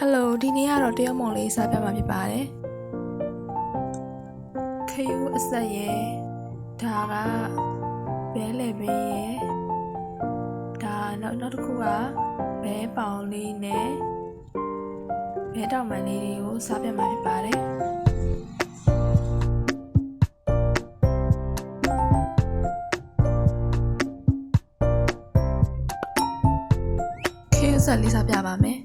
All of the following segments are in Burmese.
ဟယ်လိုဒီနေ့ကတော့တရုတ်မုံလေးစားပြမှာဖြစ်ပါတယ်ခယူအဆက်ရဲ့ဒါကဘဲလေဘဲရဲ့ဒါနောက်နောက်တစ်ခုကဘဲပေါင်လေးနဲ့ဘဲတောင်မန်လေးတွေကိုစားပြမှာဖြစ်ပါတယ်ခယူအဆက်လေးစားပြပါမယ်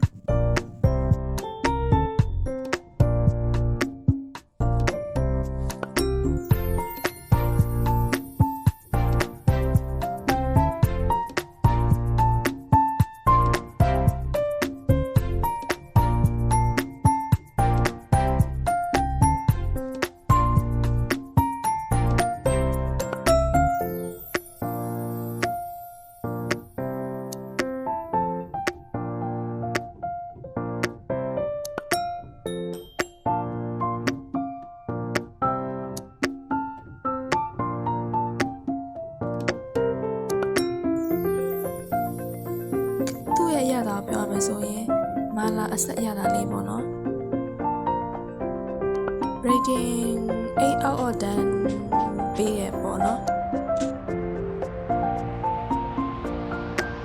တာကိုပြောရမယ်ဆိုရင်မာလာအဆက်ရတာလေးပေါ့နော် rating 8 out of 10ပေးရပေါ့နော်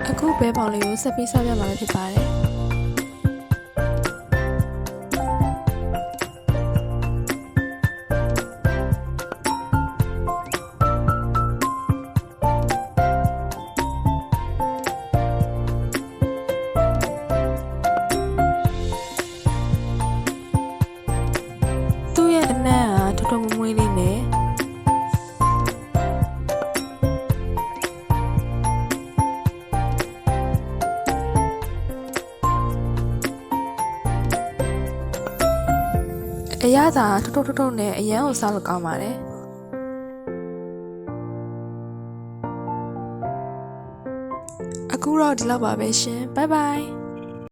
အခုဘဲပေါင်လေးကိုဆက်ပြီးဆောက်ရမှာဖြစ်ပါတယ် တ်ထွတ်မွေးမွေးလေးနဲ့အရသာထွတ်ထွတ်ထွတ်ထွတ်နဲ့အရန်ကိုစားလို့ကောင်းပါတယ်အခုတော့ဒီလောက်ပါပဲရှင်ဘိုင်ဘိုင်